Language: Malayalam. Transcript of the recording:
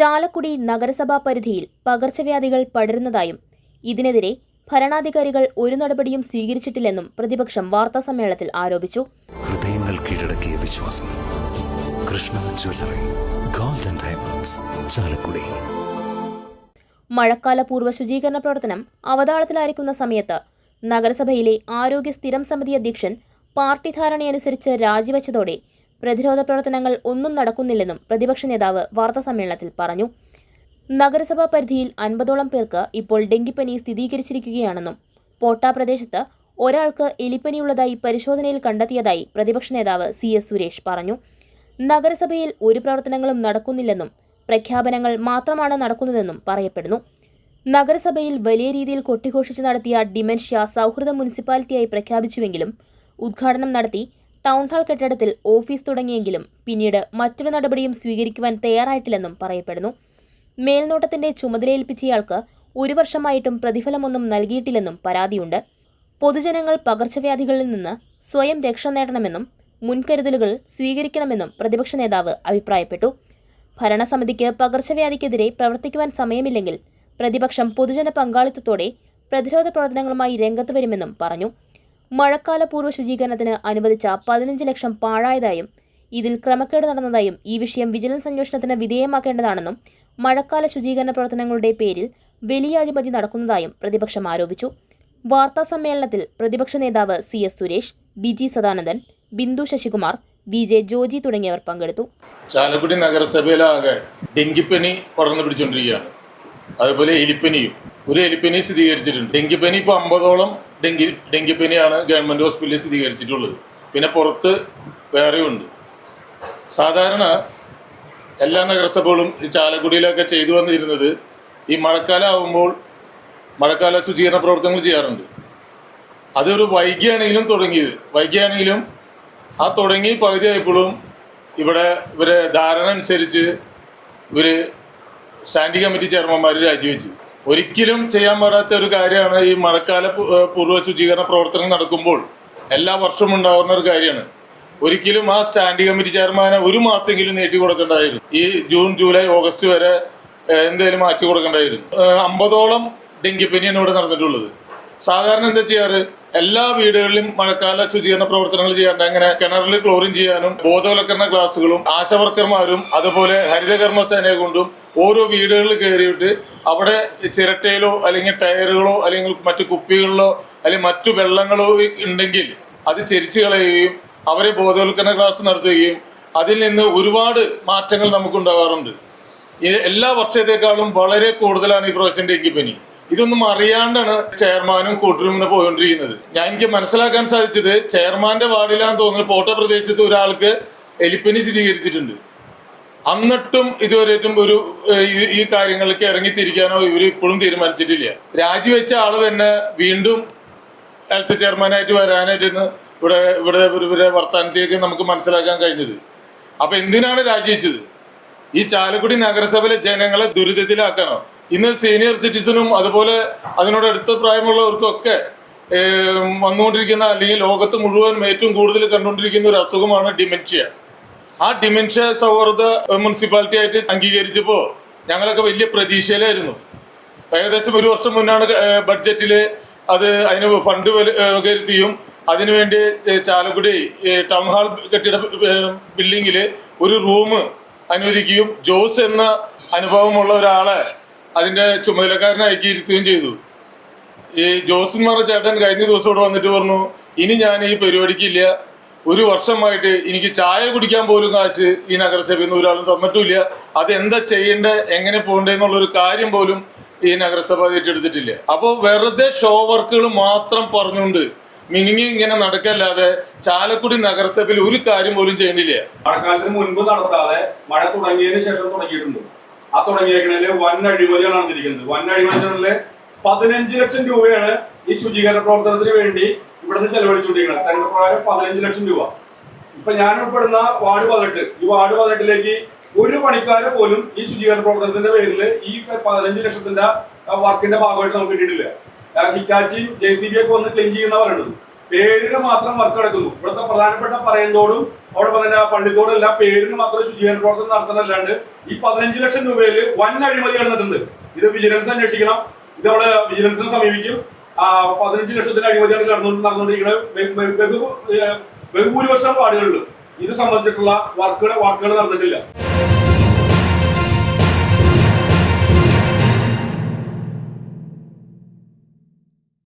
ചാലക്കുടി നഗരസഭാ പരിധിയിൽ പകർച്ചവ്യാധികൾ പടരുന്നതായും ഇതിനെതിരെ ഭരണാധികാരികൾ ഒരു നടപടിയും സ്വീകരിച്ചിട്ടില്ലെന്നും പ്രതിപക്ഷം വാർത്താസമ്മേളനത്തിൽ ആരോപിച്ചു. ഹൃദയങ്ങൾ കീഴടക്കിയ വിശ്വാസം. Krishna jewellery golden diamonds Chalakudy. മഴക്കാലപൂർവ ശുചീകരണ പ്രവർത്തനം അവതാളത്തിലായിരിക്കുന്ന സമയത്ത് നഗരസഭയിലെ ആരോഗ്യ സ്ഥിരം സമിതി അധ്യക്ഷൻ പാർട്ടി ധാരണയനുസരിച്ച് രാജിവെച്ചതോടെ പ്രതിരോധ പ്രവർത്തനങ്ങൾ ഒന്നും നടക്കുന്നില്ലെന്നും പ്രതിപക്ഷ നേതാവ് വാർത്താസമ്മേളനത്തിൽ പറഞ്ഞു. നഗരസഭാ പരിധിയിൽ അൻപതോളം പേർക്ക് ഇപ്പോൾ ഡെങ്കിപ്പനി സ്ഥിരീകരിച്ചിരിക്കുകയാണെന്നും പോട്ട പ്രദേശത്ത് ഒരാൾക്ക് എലിപ്പനിയുള്ളതായി പരിശോധനയിൽ കണ്ടെത്തിയതായി പ്രതിപക്ഷ നേതാവ് സി എസ് സുരേഷ് പറഞ്ഞു. നഗരസഭയിൽ ഒരു പ്രവർത്തനങ്ങളും നടക്കുന്നില്ലെന്നും പ്രഖ്യാപനങ്ങൾ മാത്രമാണ് നടക്കുന്നതെന്നും പറയപ്പെടുന്നു. നഗരസഭയിൽ വലിയ രീതിയിൽ കൊട്ടിഘോഷിച്ച് നടത്തിയ ഡിമെൻഷ്യ സൗഹൃദ മുനിസിപ്പാലിറ്റിയായി പ്രഖ്യാപിച്ചുവെങ്കിലും ഉദ്ഘാടനം നടത്തി ടൗൺ ഹാൾ കെട്ടിടത്തിൽ ഓഫീസ് തുടങ്ങിയെങ്കിലും പിന്നീട് മറ്റൊരു നടപടിയും സ്വീകരിക്കുവാൻ തയ്യാറായിട്ടില്ലെന്നും പറയപ്പെടുന്നു. മേൽനോട്ടത്തിന്റെ ചുമതലയേൽപ്പിച്ചയാൾക്ക് ഒരു വർഷമായിട്ടും പ്രതിഫലമൊന്നും നൽകിയിട്ടില്ലെന്നും പരാതിയുണ്ട്. പൊതുജനങ്ങൾ പകർച്ചവ്യാധികളിൽ നിന്ന് സ്വയം രക്ഷ നേടണമെന്നും മുൻകരുതലുകൾ സ്വീകരിക്കണമെന്നും പ്രതിപക്ഷ നേതാവ് അഭിപ്രായപ്പെട്ടു. ഭരണസമിതിക്ക് പകർച്ചവ്യാധിക്കെതിരെ പ്രവർത്തിക്കുവാൻ സമയമില്ലെങ്കിൽ പ്രതിപക്ഷം പൊതുജന പങ്കാളിത്തത്തോടെ പ്രതിരോധ പ്രവർത്തനങ്ങളുമായി രംഗത്ത് വരുമെന്നും പറഞ്ഞു. മഴക്കാലപൂർവ ശുചീകരണത്തിന് അനുവദിച്ച പതിനഞ്ച് ലക്ഷം പാഴായതായും ഇതിൽ ക്രമക്കേട് നടന്നതായും ഈ വിഷയം വിജിലൻസ് അന്വേഷണത്തിന് വിധേയമാക്കേണ്ടതാണെന്നും മഴക്കാല ശുചീകരണ പ്രവർത്തനങ്ങളുടെ പേരിൽ വലിയ അഴിമതി നടക്കുന്നതായും പ്രതിപക്ഷം ആരോപിച്ചു. വാർത്താ സമ്മേളനത്തിൽ പ്രതിപക്ഷ നേതാവ് C S Suresh B G Sadanandan Bindu Sasikumar V J Joji തുടങ്ങിയവർ പങ്കെടുത്തു. ചാലക്കുടി നഗരസഭയിലാകെ ഡെങ്കിപ്പനി പടർന്നു പിടിച്ചുകൊണ്ടിരിക്കുകയാണ് അതുപോലെ എലിപ്പനിയും. ഒരു എലിപ്പനി സ്ഥിരീകരിച്ചിട്ടുണ്ട്. ഡെങ്കിപ്പനി ഇപ്പോൾ അമ്പതോളം ഡെങ്കി ഡെങ്കിപ്പനിയാണ് ഗവൺമെന്റ് ഹോസ്പിറ്റലിൽ സ്ഥിരീകരിച്ചിട്ടുള്ളത്. പിന്നെ പുറത്ത് വേറെയുണ്ട്. സാധാരണ എല്ലാ നഗരസഭകളും ഈ ചാലക്കുടിയിലൊക്കെ ചെയ്തു വന്നിരുന്നത് ഈ മഴക്കാലം ആവുമ്പോൾ മഴക്കാല ശുചീകരണ പ്രവർത്തനങ്ങൾ ചെയ്യാറുണ്ട്. അതൊരു വൈകിയാണെങ്കിലും തുടങ്ങിയത്. വൈകിയാണെങ്കിലും ആ തുടങ്ങി പകുതിയായപ്പോഴും ഇവിടെ ഇവരെ ധാരണ അനുസരിച്ച് ഇവർ സ്റ്റാൻഡിംഗ് കമ്മിറ്റി ചെയർമാൻമാർ രാജിവെച്ചു. ഒരിക്കലും ചെയ്യാൻ പാടാത്ത ഒരു കാര്യമാണ് ഈ മഴക്കാല പൂർവ ശുചീകരണ പ്രവർത്തനം നടക്കുമ്പോൾ എല്ലാ വർഷവും ഉണ്ടാകുന്ന ഒരു കാര്യമാണ്. ഒരിക്കലും ആ സ്റ്റാൻഡിംഗ് കമ്മിറ്റി ചെയർമാനെ ഒരു മാസമെങ്കിലും നീട്ടി കൊടുക്കേണ്ടായിരുന്നു. ഈ ജൂൺ ജൂലൈ ഓഗസ്റ്റ് വരെ എന്തേലും മാറ്റി കൊടുക്കേണ്ടായിരുന്നു. അമ്പതോളം ഡെങ്കിപ്പനിയാണ് ഇവിടെ നടന്നിട്ടുള്ളത്. സാധാരണ എന്താ ചെയ്യാറ്? എല്ലാ വീടുകളിലും മഴക്കാല ശുചീകരണ പ്രവർത്തനങ്ങൾ ചെയ്യാറുണ്ട്. അങ്ങനെ കിണറിൽ ക്ലോറിൻ ചെയ്യാനും ബോധവൽക്കരണ ക്ലാസ്സുകളും ആശാവർക്കർമാരും അതുപോലെ ഹരിതകർമ്മ സേനയെ കൊണ്ടും ഓരോ വീടുകളിൽ കയറിയിട്ട് അവിടെ ചിരട്ടയിലോ അല്ലെങ്കിൽ ടയറുകളോ അല്ലെങ്കിൽ മറ്റു കുപ്പികളിലോ അല്ലെങ്കിൽ മറ്റു വെള്ളങ്ങളോ ഉണ്ടെങ്കിൽ അത് ചെരിച്ചു കളയുകയും അവരെ ബോധവൽക്കരണ ക്ലാസ് നടത്തുകയും അതിൽ നിന്ന് ഒരുപാട് മാറ്റങ്ങൾ നമുക്കുണ്ടാകാറുണ്ട് എല്ലാ വർഷത്തേക്കാളും വളരെ കൂടുതലാണ് ഈ പ്രാവശ്യം ഡെങ്കിപ്പനി ഇതൊന്നും അറിയാണ്ടാണ് ചെയർമാനും കൂട്ടുറൂമിനെ പോയിക്കൊണ്ടിരിക്കുന്നത്. ഞാൻ എനിക്ക് മനസ്സിലാക്കാൻ സാധിച്ചത് ചെയർമാന്റെ വാർഡിലാന്ന് തോന്നുന്നു പോട്ട പ്രദേശത്ത് ഒരാൾക്ക് എലിപ്പനി സ്ഥിരീകരിച്ചിട്ടുണ്ട്. എന്നിട്ടും ഇതുവരെയായിട്ടും ഒരു ഈ- കാര്യങ്ങളിലേക്ക് ഇറങ്ങിത്തിരിക്കാനോ ഇവർ ഇപ്പോഴും തീരുമാനിച്ചിട്ടില്ല. രാജിവെച്ച ആൾ തന്നെ വീണ്ടും ഹെൽത്ത് ചെയർമാനായിട്ട് വരാനായിട്ടാണ് ഇവിടെ ഇവിടെ ഇവരുടെ വർത്തമാനത്തേക്ക് നമുക്ക് മനസ്സിലാക്കാൻ കഴിഞ്ഞത്. അപ്പൊ എന്തിനാണ് രാജിവെച്ചത്? ഈ ചാലക്കുടി നഗരസഭയിലെ ജനങ്ങളെ ദുരിതത്തിലാക്കാനോ? ഇന്ന് സീനിയർ സിറ്റിസണും അതുപോലെ അതിനോട് അടുത്ത പ്രായമുള്ളവർക്കൊക്കെ വന്നുകൊണ്ടിരിക്കുന്ന അല്ലെങ്കിൽ ലോകത്ത് മുഴുവൻ ഏറ്റവും കൂടുതൽ കണ്ടുകൊണ്ടിരിക്കുന്ന ഒരു അസുഖമാണ് ഡിമെൻഷ്യ ആ ഡിമെൻഷ്യ സൗഹൃദ മുനിസിപ്പാലിറ്റി ആയിട്ട് അംഗീകരിച്ചപ്പോ ഞങ്ങളൊക്കെ വലിയ പ്രതീക്ഷയിലായിരുന്നു. ഏകദേശം ഒരു വർഷം മുന്നാണ് ബഡ്ജറ്റിൽ അത് അതിന് ഫണ്ട് വകരുത്തിയും അതിനുവേണ്ടി ചാലക്കുടി ടൗൺ ഹാൾ കെട്ടിട ബിൽഡിങ്ങിൽ ഒരു റൂം അനുവദിക്കുകയും ജോസ് എന്ന അനുഭവമുള്ള ഒരാളെ അതിന്റെ ചുമതലക്കാരനാക്കി ഇരുത്തുകയും ചെയ്തു. ഈ ജോസ് എന്ന് പറഞ്ഞ ചേട്ടൻ കഴിഞ്ഞ ദിവസം ഇവിടെ വന്നിട്ട് പറഞ്ഞു ഇനി ഞാൻ ഈ പരിപാടിക്കില്ല ഒരു വർഷമായിട്ട് എനിക്ക് ചായ കുടിക്കാൻ പോലും കാശ് ഈ നഗരസഭയിൽ നിന്ന് ഒരാളും തന്നിട്ടില്ല അത് എന്താ ചെയ്യേണ്ടത് എങ്ങനെ പോകണ്ടേ എന്നുള്ളൊരു കാര്യം പോലും ഈ നഗരസഭ ഏറ്റെടുത്തിട്ടില്ല. അപ്പോൾ വെറുതെ ഷോ വർക്കുകൾ മാത്രം പറഞ്ഞുകൊണ്ട് മിനിങ്ങി ഇങ്ങനെ നടക്കല്ലാതെ ചാലക്കുടി നഗരസഭയിൽ ഒരു കാര്യം പോലും ചെയ്യണില്ല. മഴക്കാലത്തിന് മുൻപ് നടത്താതെ മഴ തുടങ്ങിയതിന് ശേഷം തുടങ്ങിയിട്ടുണ്ട്. ആ തുടങ്ങിയേക്കണേൽ വൻ അഴിമതികളാണ് നടന്നിരിക്കുന്നത്. വൻ അഴിമതികളിൽ പതിനഞ്ച് ലക്ഷം രൂപയാണ് ഈ ശുചീകരണ പ്രവർത്തനത്തിന് വേണ്ടി ഇവിടുന്ന് ചെലവഴിച്ചുകൊണ്ടിരിക്കുന്നത്. തന്റെ പ്രകാരം പതിനഞ്ച് ലക്ഷം രൂപ. ഇപ്പൊ ഞാൻ ഉൾപ്പെടുന്ന വാർഡ് പതിനെട്ട്. ഈ വാർഡ് പതിനെട്ടിലേക്ക് ഒരു പണിക്കാരെ പോലും ഈ ശുചീകരണ പ്രവർത്തനത്തിന്റെ പേരിൽ ഈ പതിനഞ്ച് ലക്ഷത്തിന്റെ വർക്കിന്റെ ഭാഗമായിട്ട് നമുക്ക് കിട്ടിയിട്ടില്ല. ആ ഹിറ്റാച്ചിയും ജെ സി ബി ഒക്കെ വന്ന് ക്ലീൻ ചെയ്യുന്ന പേരിന് മാത്രം വർക്ക് നടക്കുന്നു. ഇവിടുത്തെ പ്രധാനപ്പെട്ട പറയുന്നതോടും അവിടെ പറഞ്ഞ പള്ളിത്തോടും എല്ലാം പേരിന് മാത്രം ശുചീകരണ പ്രവർത്തനം നടത്തുന്നതല്ലാണ്ട് ഈ പതിനഞ്ച് ലക്ഷം രൂപയിൽ വൻ അഴിമതി നടന്നിട്ടുണ്ട്. ഇത് വിജിലൻസ് അന്വേഷിക്കണം. ഇത് അവിടെ വിജിലൻസിനെ സമീപിക്കും. പതിനഞ്ച് ലക്ഷത്തിന്റെ അഴിമതിയാണ് നടന്നു നടന്നുകൊണ്ടിരിക്കുന്നത്. ബഹുഭൂരിപക്ഷം വാർഡുകളിലും. ഇത് സംബന്ധിച്ചിട്ടുള്ള വർക്കുകൾ വർക്കുകൾ നടന്നിട്ടില്ല.